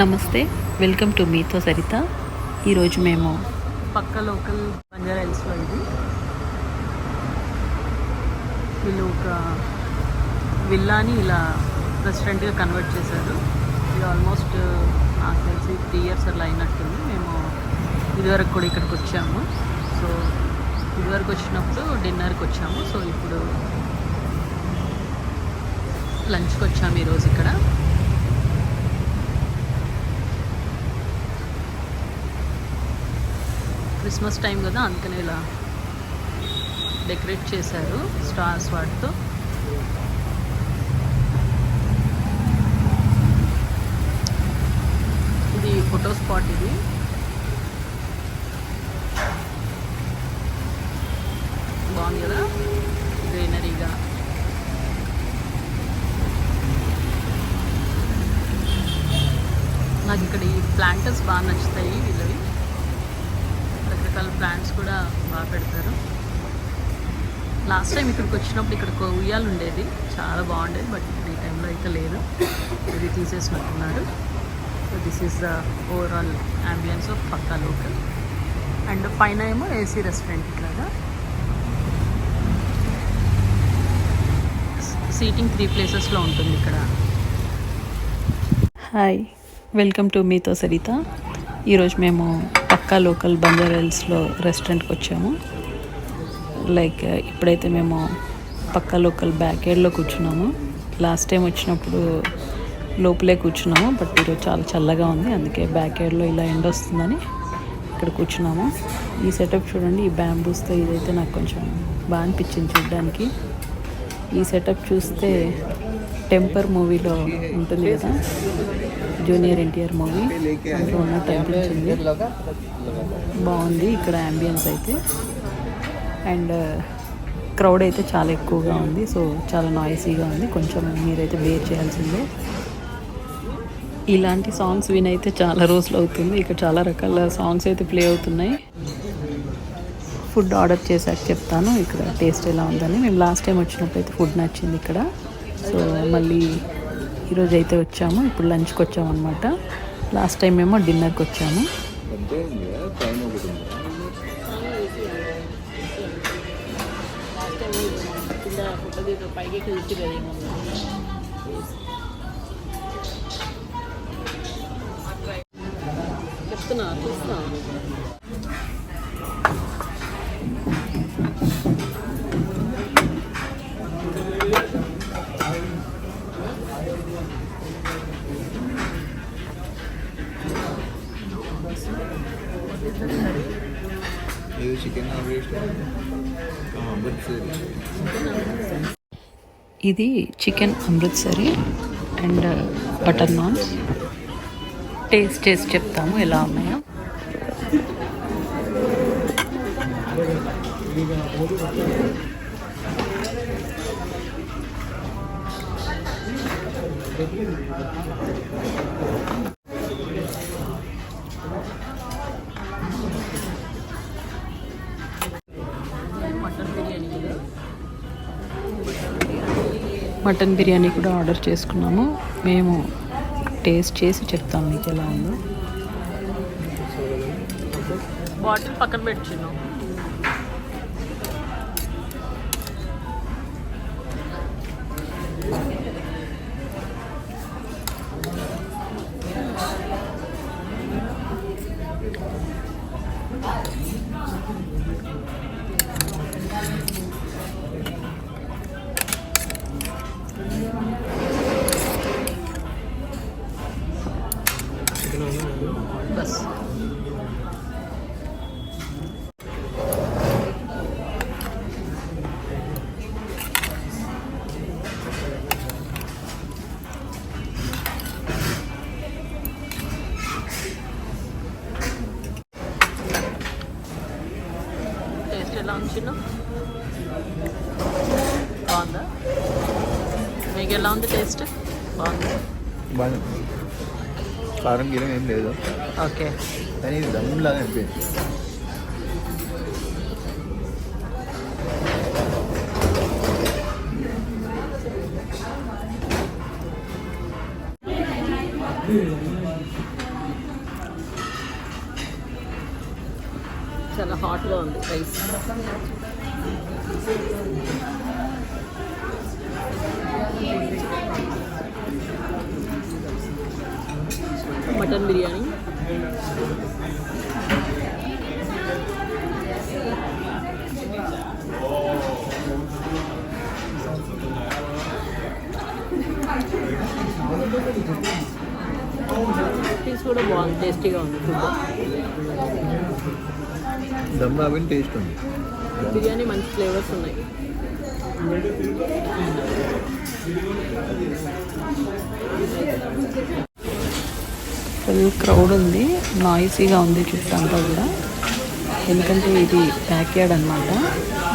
నమస్తే welcome to మీతో సరిత. ఈరోజు మేము పక్క లోకల్ బంజారా హిల్స్లో ఇది. వీళ్ళు ఒక విల్లాని ఇలా రెస్టారెంట్గా కన్వర్ట్ చేశారు. ఇది ఆల్మోస్ట్ నాకు తెలిసి త్రీ ఇయర్స్ అలా అయినట్టుంది. మేము ఇదివరకు కూడా ఇక్కడికి వచ్చాము. వరకు వచ్చినప్పుడు డిన్నర్కి వచ్చాము. సో ఇప్పుడు లంచ్కి వచ్చాము ఈరోజు ఇక్కడ. క్రిస్మస్ టైం కదా అందుకనే ఇలా డెకరేట్ చేశారు స్టార్స్ వాటితో. ఇది ఫోటో స్పాట్ ఇది బాగుంది కదా గ్రీనరీగా నాకు ఇక్కడ ఈ ప్లాంటర్స్ బాగా నచ్చుతాయి వీళ్ళవి. రకరకాల ప్లాంట్స్ కూడా బాగా పెడతారు. లాస్ట్ టైం ఇక్కడికి వచ్చినప్పుడు ఇక్కడ ఒక ఉయ్యాలు ఉండేది. చాలా బాగుండేది బట్ ఇప్పుడు ఈ టైంలో అయితే లేదు. ఇది తీసేసినట్టున్నారు so this is the overall ambience of Pakka local. And పైన ఏమో ఏసీ రెస్టారెంట్ ఇట్లాగా. సీటింగ్ త్రీ ప్లేసెస్లో ఉంటుంది ఇక్కడ. హాయ్ వెల్కమ్ టు మీతో సరిత. ఈరోజు మేము పక్కా లోకల్ బంజారా హిల్స్లో రెస్టారెంట్కి వచ్చాము. లైక్ ఇప్పుడైతే మేము పక్కా లోకల్ బ్యాక్ యార్డ్లో కూర్చున్నాము. లాస్ట్ టైం వచ్చినప్పుడు లోపలే కూర్చున్నాము. బట్ ఈరోజు చాలా చల్లగా ఉంది. అందుకే బ్యాక్ యార్డ్లో ఇలా ఎండ వస్తుందని ఇక్కడ కూర్చున్నాము. ఈ సెటప్ చూడండి ఈ బ్యాంబూస్తో ఇదైతే నాకు కొంచెం బాగా అనిపించింది చూడడానికి. ఈ సెటప్ చూస్తే టెంపర్ మూవీలో ఉంటుంది కదా? జూనియర్ ఎన్టీఆర్ మూవీ అందులో ఉన్నట్టు అనిపించింది బాగుంది ఇక్కడ అంబియన్స్ అయితే. అండ్ క్రౌడ్ uh, అయితే చాలా ఎక్కువగా ఉంది. సో చాలా నాయిసీగా ఉంది. కొంచెం మీరైతే బేర్ చేయాల్సిందే. ఇలాంటి సాంగ్స్ వినైతే చాలా రోజులు అవుతుంది. ఇక్కడ చాలా రకాల సాంగ్స్ అయితే ప్లే అవుతున్నాయి. ఫుడ్ ఆర్డర్ చేశాక చెప్తాను. ఇక్కడ టేస్ట్ ఎలా ఉందని. మేము లాస్ట్ టైం వచ్చినప్పుడు అయితే ఫుడ్ నచ్చింది ఇక్కడ. సో మళ్ళీ ఈరోజు అయితే వచ్చాము. ఇప్పుడు లంచ్కి వచ్చాము అనమాట లాస్ట్ టైం ఏమో డిన్నర్కి వచ్చాము. చెప్తున్నా చూస్తున్నా. ఇది chicken Amritsari and butter naans. Taste చేసి చెప్తాము ఎలా ఉన్నాయో. మటన్ బిర్యానీ కూడా ఆర్డర్ చేసుకున్నాము. మేము టేస్ట్ చేసి చెప్తాం మీకు ఎలా ఉందో. బాటిల్ పక్కన పెట్టినాం ఎలా ఉంది టేస్ట్? బాగుంది? బాగుంది కారం గీరం ఏం లేదు. ఓకే. కానీ ఇది దమ్ లాగా అనిపించింది. చాలా హాట్గా ఉంది రైస్ మటన్ బిర్యానీ. పీస్ కూడా బాగుంది టేస్టీగా ఉంది ఫుడ్ దమ్ రాబిన్ టేస్ట్ ఉంది. బిర్యానీ మంచి ఫ్లేవర్స్ ఉన్నాయి. ఫుల్ క్రౌడ్ ఉంది. నాయిసీగా ఉంది చుట్టూ అంతా కూడా. ఎందుకంటే ఇది బ్యాక్ యార్డ్ అనమాట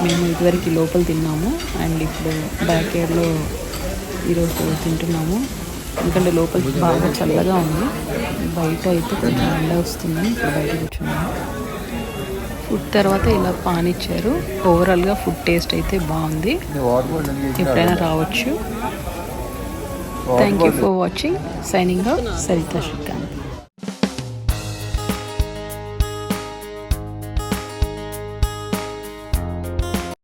మేము ఇదివరకు లోపల తిన్నాము. అండ్ ఇప్పుడు బ్యాక్ యార్డ్లో ఈరోజు తింటున్నాము. ఎందుకంటే లోపల బాగా చల్లగా ఉంది. బయట అయితే కొంచెం ఎండ వస్తుందని ఇప్పుడు బయట కూర్చున్నాము. ఫుడ్ తర్వాత ఇలా పాన్ ఇచ్చారు. ఓవరాల్గా ఫుడ్ టేస్ట్ అయితే బాగుంది. ఎప్పుడైనా రావచ్చు. Thank you for watching signing off Sarita Srikanth